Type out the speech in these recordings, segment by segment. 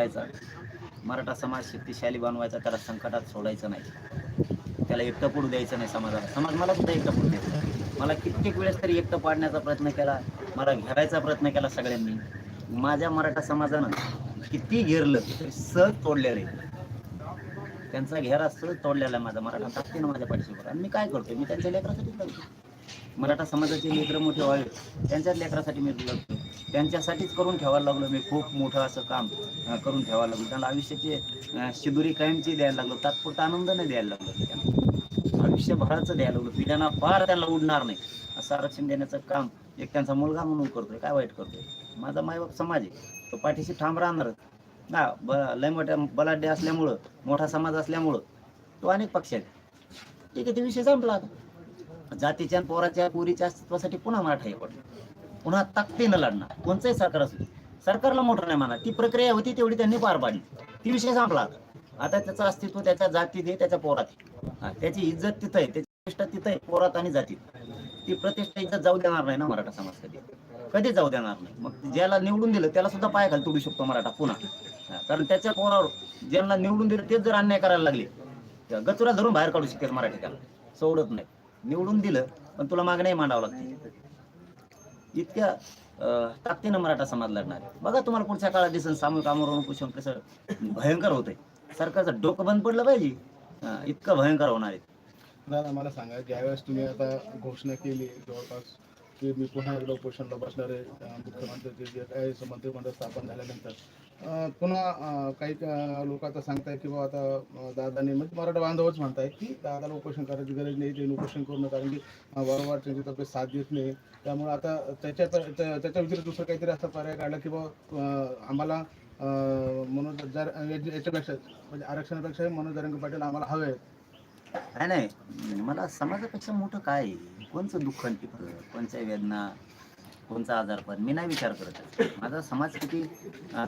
करायचा. मराठा समाज शक्तिशाली बनवायचा त्याला संकटात सोडायचं नाही. त्याला एकटं पडू द्यायचं नाही समाजाला. समाज मला सुद्धा एकटं पडू द्यायचं मला कित्येक वेळेस तरी एकटं पाडण्याचा प्रयत्न केला मला घेरायचा प्रयत्न केला सगळ्यांनी. माझ्या मराठा समाजानं किती घेरलं तरी सहज तोडलेलं. आहे त्यांचा घेरा सहज तोडलेला आहे माझा. मराठा ताकदीनं माझ्या पाठीशी आणि मी काय करतोय? मी त्यांच्या लेकरासाठी लढतो मराठा समाजाचे लेकरं मोठे व्हावे त्यांच्याच लेकरासाठी मी लढतो त्यांच्यासाठीच करून ठेवायला लागलो मी. खूप मोठं असं काम करून ठेवायला लागलो. त्यांना आयुष्याची शिदुरी कायमची द्यायला लागलो. तात्पुरता आनंद नाही द्यायला लागलो त्यांना. आयुष्यभराचं द्यायला लागलो. पिढ्यांना फार त्याला उडणार नाही. असं आरक्षण देण्याचं काम एक त्यांचा मुलगा म्हणून करतोय. काय वाईट करतोय? माझा मायबाप समाज आहे. तो पाठीशी ठाम राहणारच ना ब लय मोठ्या बलाढ्य असल्यामुळं मोठा समाज असल्यामुळं तो अनेक पक्ष आहे ठीक आहे ते विषय संपला जातीच्या आणि पोराच्या पुरीच्या अस्तित्वासाठी पुन्हा मराठा हे पडलं पुन्हा ताकदीनं लढणार. कोणचंही सरकार असू सरकारला मोठं नाही म्हणा ती प्रक्रिया होती तेवढी त्यांनी पार पाडली. ती विषय संपला आता. त्याचं अस्तित्व त्याच्या जातीत आहे त्याच्या पोरात त्याची इज्जत तिथं आहे. त्याची प्रतिष्ठा तिथं आहे पोरात आणि जातीत. ती प्रतिष्ठा इज्जत जाऊ देणार नाही ना मराठा समाज कधी? कधी जाऊ देणार नाही? मग ज्याला निवडून दिलं त्याला सुद्धा पाय घाल तुडू शकतो मराठा पुन्हा. कारण त्याच्या पोरावर ज्यांना निवडून दिलं तेच जर अन्याय करायला लागले गचुरा धरून बाहेर काढू शकेल मराठी त्याला सोडत नाही. निवडून दिलं पण तुला मागण्याही मांडावं लागते इतक्या ताकदीनं मराठा समाज लढणार. आहे. बघा तुम्हाला पुढच्या काळात दिसन सामूहिक आमरण उपोषण कसं भयंकर होतंय. सरकारचं डोकं बंद पडलं पाहिजे. इतकं भयंकर होणार आहे. दादा मला सांगा ज्यावेळेस तुम्ही आता घोषणा केली जवळपास की मी पुन्हा एकदा उपोषणला बसणार आहे. अं, जे काही मंत्रिमंडळ स्थापन झाल्यानंतर. पुन्हा काही लोक आता सांगताय की बाबा आता दादाने म्हणजे मराठा बांधवच म्हणताय की दादाला उपोषण करायची गरज नाही ते उपोषण करणं कारण की वारंवार त्यांची तब्येत साथ देत नाही. त्यामुळे आता त्याच्या त्या- त्याच्या व्यतिरिक्त दुसरं काहीतरी असा पर्याय काढला की बाबा आम्हाला मनोज जर याच्या- याच्यापेक्षा म्हणजे आरक्षणापेक्षा मनोज दरंग पाटील आम्हाला हवे आहेत. नाही नाही मला समाजापेक्षा मोठं काय आहे? कोणचं दुःख आणि कोणच्या वेदना कोणचा आजारपण मी नाही विचार करत आहे. माझा समाज किती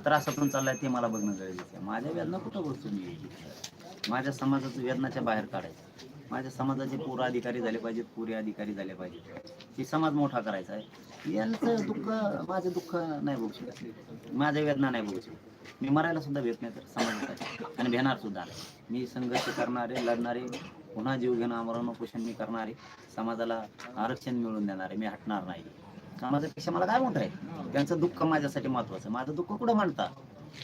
त्रासातून चाललाय ते मला बघणं गरजेचं आहे. माझ्या वेदना कुठं बसतो माझ्या समाजाचं वेदनाच्या बाहेर काढायचं. माझ्या समाजाचे पूर अधिकारी झाले पाहिजेत पुरे अधिकारी झाले पाहिजेत. ही समाज मोठा करायचा आहे. यांचं दुःख माझं दुःख नाही बघू शकत. माझ्या वेदना नाही बघू शकत. मी मरायला सुद्धा भेट नाही तर समाजासाठी. आणि भेणार सुद्धा मी संघर्ष करणारे लढणारे पुन्हा जीवघेणं आमरण उपोषण मी करणारे समाजाला आरक्षण मिळवून देणारे मी हटणार नाही. समाजापेक्षा मला काय म्हणत आहे त्यांचं दुःख माझ्यासाठी महत्वाचं माझं दुःख कुठं मांडता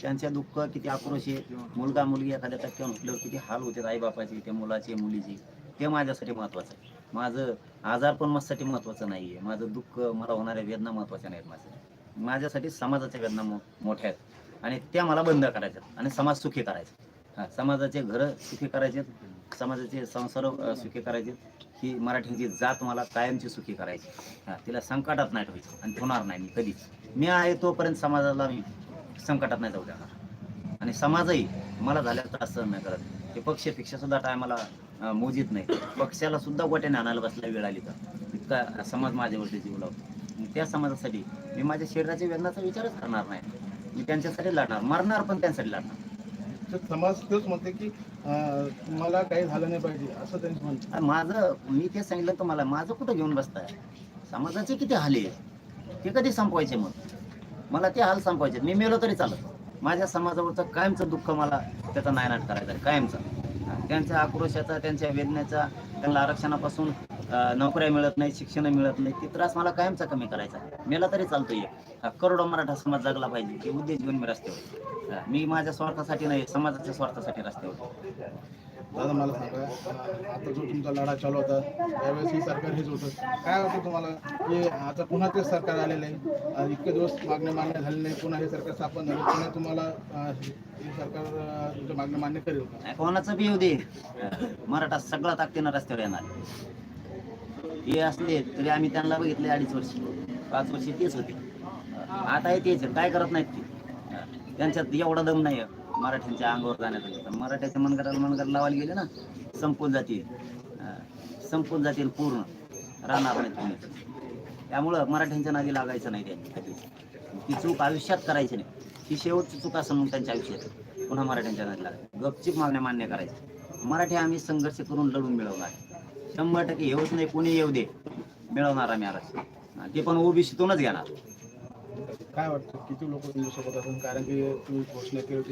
त्यांच्या दुःख किती आक्रोश आहे. मुलगा मुलगी एखाद्या टक्क्यावर उठल्यावर किती हाल होते आई बापाची त्या मुलाचे मुलीचे. ते माझ्यासाठी महत्वाचं आहे. माझं आजारपण माझ्यासाठी महत्वाचं नाही आहे माझं दुःख मला होणाऱ्या वेदना महत्त्वाच्या नाहीत माझ्या. माझ्यासाठी समाजाच्या वेदना मो मोठ्या आहेत. आणि त्या मला बंद करायच्या आणि समाज सुखी करायचा. समाजाचे घरं सुखी करायचे समाजाचे संसार सुखी करायचे ही मराठीची जात मला कायमची सुखी करायची. तिला संकटात नाही ठेवायची आणि ठेवणार नाही मी कधीच. मी आहे तोपर्यंत समाजाला मी संकटात नाही जाऊ देणार. आणि समाजही मला झाल्या त्रास सहन नाही. करत ते पक्ष सुद्धा टायमाला मोजित नाही. पक्षाला सुद्धा गोट्याने आणायला बसल्या वेळ आली तर. इतका समाज माझ्यावरती जीव लावतो. त्या समाजासाठी मी माझ्या शरीराच्या वेदनाचा विचारच करणार नाही. मी त्यांच्यासाठी लढणार मरणार पण त्यांच्यासाठी लढणार. तर समाज तेच म्हणते की तुम्हाला मला काही झालं नाही पाहिजे असं त्यांनी म्हणतात माझं मी ते सांगितलं तुम्हाला माझं कुठं घेऊन बसताय? समाजाचे किती हाल आहे ते कधी संपवायचे मग? मला ते हाल संपवायचे. मी मेलो तरी चालत. माझ्या समाजावरचं कायमचं दुःख मला त्याचा नायनाट करायचं आहे, कायमचा. त्यांच्या आक्रोशाचा त्यांच्या वेदनेचा त्यांना आरक्षणापासून नोकऱ्या मिळत नाही शिक्षण मिळत नाही ते त्रास मला कायमचा कमी करायचा. मेला तरी चालतोय. हा करोडो मराठा समाज जगला पाहिजे ते उद्देश घेऊन मी रस्त्यावर हा, मी माझ्या स्वार्थासाठी नाही समाजाच्या स्वार्थासाठी रस्त्यावर दादा मला सांगा आता जो तुमचा लढा चालू होता त्यावेळेस ही सरकार हेच होतं. काय वाटतं तुम्हाला? की आता पुन्हा तेच सरकार आलेलं आहे इतके दिवस मागण्या मान्य झाले नाही पुन्हा हे सरकार स्थापन झालं पुन्हा तुम्हाला हे सरकार अं, तुमच्या मागण्या मान्य करेल कोणाचं बी येऊ दे. मराठा सगळा ताकदीनं रस्त्यावर येणार हे असले तरी आम्ही त्यांना बघितले अडीच वर्ष. पाच वर्ष तेच होते. आता हे तेच काय करत नाहीत ते? त्यांच्यात एवढा दम नाही मराठ्यांच्या अंगावर जाण्याचा पण मराठ्याच्या मनगराला मनगर लावायला गेले ना संपून जातील. संपून जातील पूर्ण. राहणार नाही तुम्ही. त्यामुळं मराठ्यांच्या नादी लागायचं नाही त्यांनी ती चूक आयुष्यात करायची नाही. ही शेवटची चूक असं मग त्यांच्या आयुष्यात. पुन्हा मराठ्यांच्या नादी लागायची. गपचीप मागण्या मान्य करायची मराठी आम्ही संघर्ष करून लढून मिळवणार. शंभर टक्के येऊच नाही कोणी येऊ दे. मिळवणार आम्ही आरक्षण. ते पण ओबीसीतूनच घेणार. काय वाटतं किती लोक तुमच्यासोबत असून? कारण की तुम्ही घोषणा केली होती.